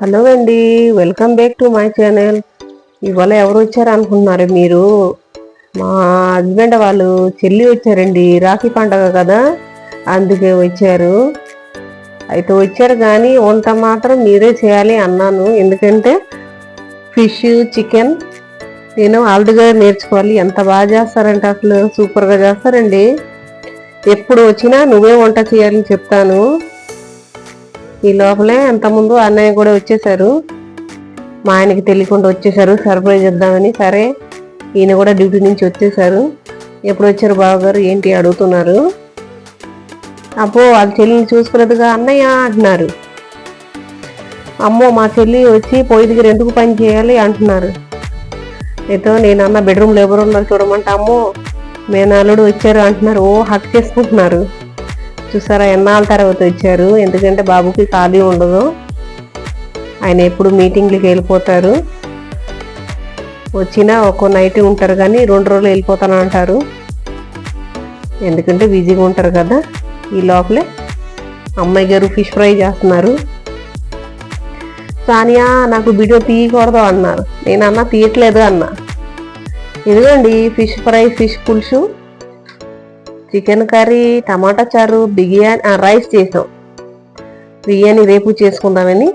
Hello అండి welcome back to my channel. ఇవాళ ఎవరు వచ్చారు అనుకుంటున్నారు మీరు? మా హస్బెండ్ వాళ్ళు చెల్లి వచ్చారండి రాఖీ పండగ కదా అందుకే వచ్చారు. అయితే వచ్చారు కానీ వంట మాత్రం మీరే చేయాలి అన్నాను. ఎందుకంటే ఫిష్ చికెన్ నేను ఆల్రెడీగా నేర్చుకోవాలి. ఎంత బాగా చేస్తారంటే అసలు సూపర్గా చేస్తారండి. ఎప్పుడు వచ్చినా నువ్వే వంట చేయాలని చెప్తాను. ఈ లోపలే అంతకుముందు అన్నయ్య కూడా వచ్చేసారు. మా ఆయనకి తెలియకుండా వచ్చేసారు. సర్ప్రైజ్ ఇద్దామని. సరే ఈయన కూడా డ్యూటీ నుంచి వచ్చేసారు. ఎప్పుడు వచ్చారు బావగారు? ఏంటి అడుగుతున్నారు. అప్పుడు వాళ్ళ చెల్లిని చూసుకున్నట్టుగా అన్నయ్య అంటున్నారు. అమ్మో మా చెల్లి వచ్చి పొయ్యి దగ్గర ఎందుకు పని చేయాలి అంటున్నారు. అయితే నేను అన్న బెడ్రూమ్లో ఎవరు ఉన్నారు చూడమంటే అమ్మో మేనాలుడు వచ్చారు అంటున్నారు. ఓ హక్ చేసుకుంటున్నారు. చూసారా? ఎన్నాళ్ళ తర్వాత వచ్చారు? ఎందుకంటే బాబుకి ఖాళీ ఉండదు. ఆయన ఎప్పుడు మీటింగ్లకి వెళ్ళిపోతారు. వచ్చినా ఒక్కో నైట్ ఉంటారు కానీ రెండు రోజులు వెళ్ళిపోతాను అంటారు. ఎందుకంటే బిజీగా ఉంటారు కదా. ఈ లోపలే అమ్మాయి గారు ఫిష్ ఫ్రై చేస్తున్నారు. సానియా నాకు వీడియో తీయకూడదు అన్నారు. నేను అన్న తీయట్లేదు అన్న. ఇదిగోండి ఫిష్ ఫ్రై ఫిష్ పులుసు? చికెన్ కర్రీ టమాటా చారు బిర్యానీ రైస్ చేసాం. బిర్యానీ రేపు చేసుకుందామని.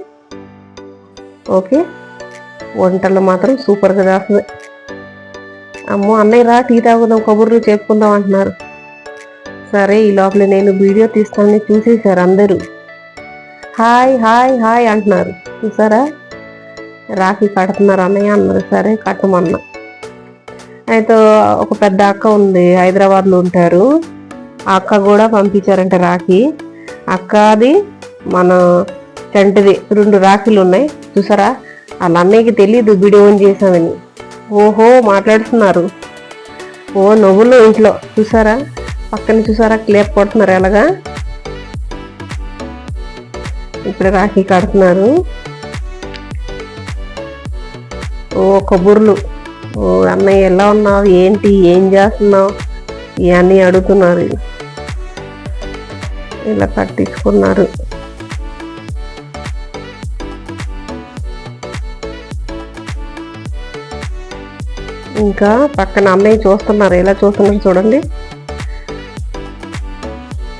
ఓకే. వంటలు మాత్రం సూపర్గా చేస్తుంది అమ్మో అన్నయ్య రా టీ తాగుదాం కబుర్లు చెప్పుకుందాం అంటున్నారు. సరే ఈ లోపల నేను వీడియో తీస్తానని చూసేసారు అందరూ. హాయ్ హాయ్ హాయ్ అంటున్నారు. చూసారా? రాఖీ కడుతున్నారు అన్నయ్య అన్నారు. సరే కట్టమన్నా. అయితే ఒక పెద్ద అక్క ఉంది హైదరాబాద్లో ఉంటారు. ఆ అక్క కూడా పంపించారంట రాఖీ. అక్కది మన చంటిది రెండు రాఖీలు ఉన్నాయి చూసారా? వాళ్ళ అన్నయ్యకి తెలియదు వీడియో ఆన్ చేశామని. ఓహో మాట్లాడుతున్నారు. ఓ నవ్వులు ఇంట్లో. చూసారా? పక్కన చూసారా? క్లేప్ కొడుతున్నారు ఎలాగా? ఇప్పుడు రాఖీ కడుతున్నారు. ఓ కబుర్లు ఓ అన్నయ్య ఎలా ఉన్నావు? ఏంటి? ఏం చేస్తున్నావు? ఇవన్నీ అడుగుతున్నారు. ఇలా కట్టించుకున్నారు ఇంకా పక్కన అన్నయ్య చూస్తున్నారు. ఎలా చూస్తున్నారు చూడండి.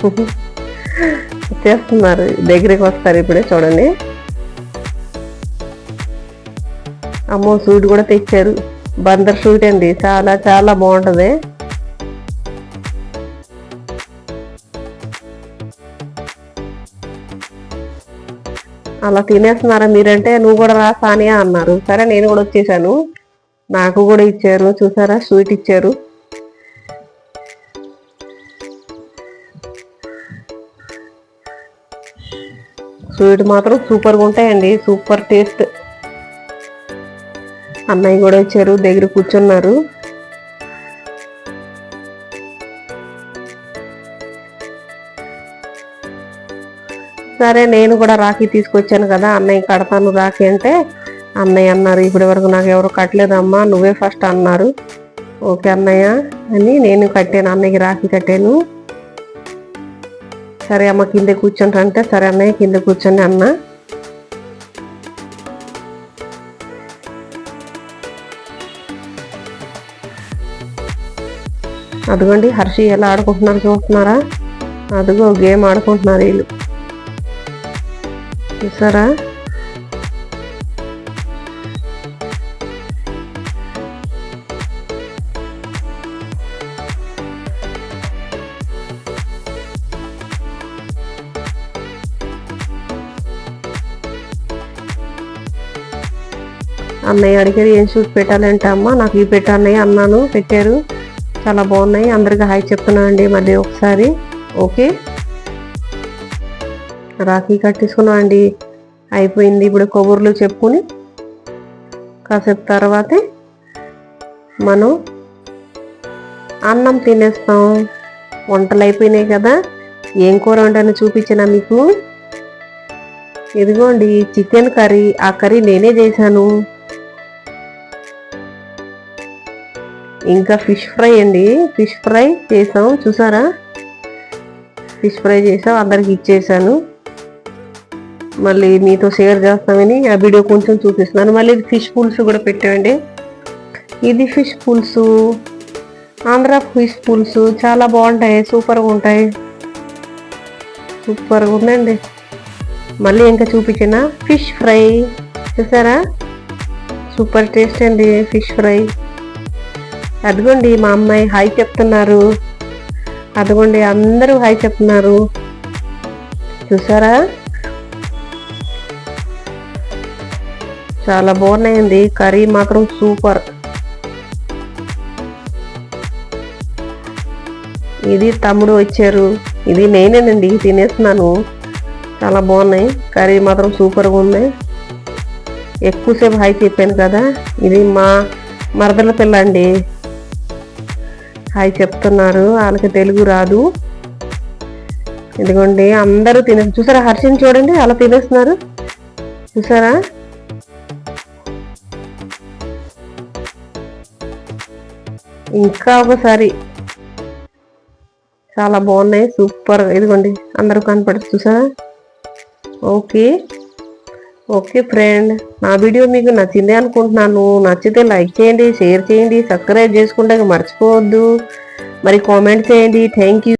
చేస్తున్నారు. దగ్గరికి వస్తారు ఇప్పుడే చూడండి. అమ్మో సూట్ కూడా తెచ్చారు. బందర్ స్వీట్ అండి. చాలా చాలా బాగుంటది. అలా తినేస్తున్నారా మీరంటే? నువ్వు కూడా రా సానియా అన్నారు. సరే నేను కూడా వచ్చేసాను. నాకు కూడా ఇచ్చారు. చూసారా? స్వీట్ ఇచ్చారు. స్వీట్ మాత్రం సూపర్గా ఉంటాయండి. Super taste. అన్నయ్య కూడా వచ్చారు దగ్గర కూర్చున్నారు. సరే నేను కూడా రాఖీ తీసుకొచ్చాను కదా అన్నయ్య కడతాను రాఖీ అంటే అన్నయ్య అన్నారు ఇప్పటి వరకు నాకు ఎవరు కట్టలేదమ్మా నువ్వే ఫస్ట్ అన్నారు. ఓకే అన్నయ్య అని నేను కట్టాను అన్నయ్యకి రాఖీ కట్టాను. సరే అమ్మ కింద కూర్చుంటారంటే సరే అన్నయ్య కింద కూర్చొని అన్న. అదిగోండి హర్షి ఎలా ఆడుకుంటున్నారు చూస్తున్నారా? అదిగో గేమ్ ఆడుకుంటున్నారు వీళ్ళు. చూసారా? అన్నయ్య అడిగారు ఏం షూట్ పెట్టాలంటే అమ్మ నాకు ఇవి పెట్టన్నయ్య అన్నాను పెట్టారు. చాలా బాగున్నాయి. అందరికి హాయ్ చెప్తున్నాను అండి. మళ్ళీ ఒకసారి. ఓకే. రాఖీ కట్టేసుకున్నాం అండి. అయిపోయింది. ఇప్పుడు కొబ్బరిలు చెప్పుకుని కాసేపు తర్వాతే మనం అన్నం తినేస్తాం. వంటలు అయిపోయినాయి కదా. ఏం కూర వండని చూపించిన మీకు. ఇదిగోండి చికెన్ కర్రీ. ఆ కర్రీ నేనే చేశాను. ఇంకా ఫిష్ ఫ్రై అండి. ఫిష్ ఫ్రై చేసాం. చూసారా? ఫిష్ ఫ్రై చేసాం. అందరికి ఇచ్చేసాను. మళ్ళీ మీతో షేర్ చేస్తామని ఆ వీడియో కొంచెం చూపిస్తున్నాను. మళ్ళీ ఫిష్ పులుసు కూడా పెట్టామండి. ఇది ఫిష్ పులుసు. ఆంధ్ర ఫిష్ పులుసు. చాలా బాగుంటాయి. సూపర్గా ఉంటాయి. సూపర్గా ఉందండి. మళ్ళీ ఇంకా చూపించిన ఫిష్ ఫ్రై. చూసారా? సూపర్ టేస్ట్ అండి ఫిష్ ఫ్రై. అదిగోండి మా అమ్మాయి హాయ్ చెప్తున్నారు. అదిగోండి అందరూ హాయ్ చెప్తున్నారు. చూసారా? చాలా బాగున్నాయండి. కర్రీ మాత్రం సూపర్. ఇది తమ్ముడు వచ్చారు. ఇది నేనేనండి తినేస్తున్నాను. చాలా బాగున్నాయి. కర్రీ మాత్రం సూపర్గా ఉంది. ఎక్కువసేపు హాయ్ చెప్పాను కదా. ఇది మా మరదల పిల్ల అండి. హాయ్ చెప్తున్నారు. వాళ్ళకి తెలుగు రాదు. ఇదిగోండి అందరూ తినే చూసారా హర్షిని చూడండి అలా తినేస్తున్నారు. చూసారా? ఇంకా ఒకసారి. చాలా బాగున్నాయి సూపర్. ఇదిగోండి అందరూ కనపడుతుంది చూసారా? ఓకే. ఓకే ఫ్రెండ్ నా వీడియో మీకు నచ్చింది అనుకుంటున్నాను. నచ్చితే లైక్ చేయండి షేర్ చేయండి సబ్స్క్రైబ్ చేసుకుంటే మర్చిపోవద్దు. మరి కామెంట్ చేయండి. Thank you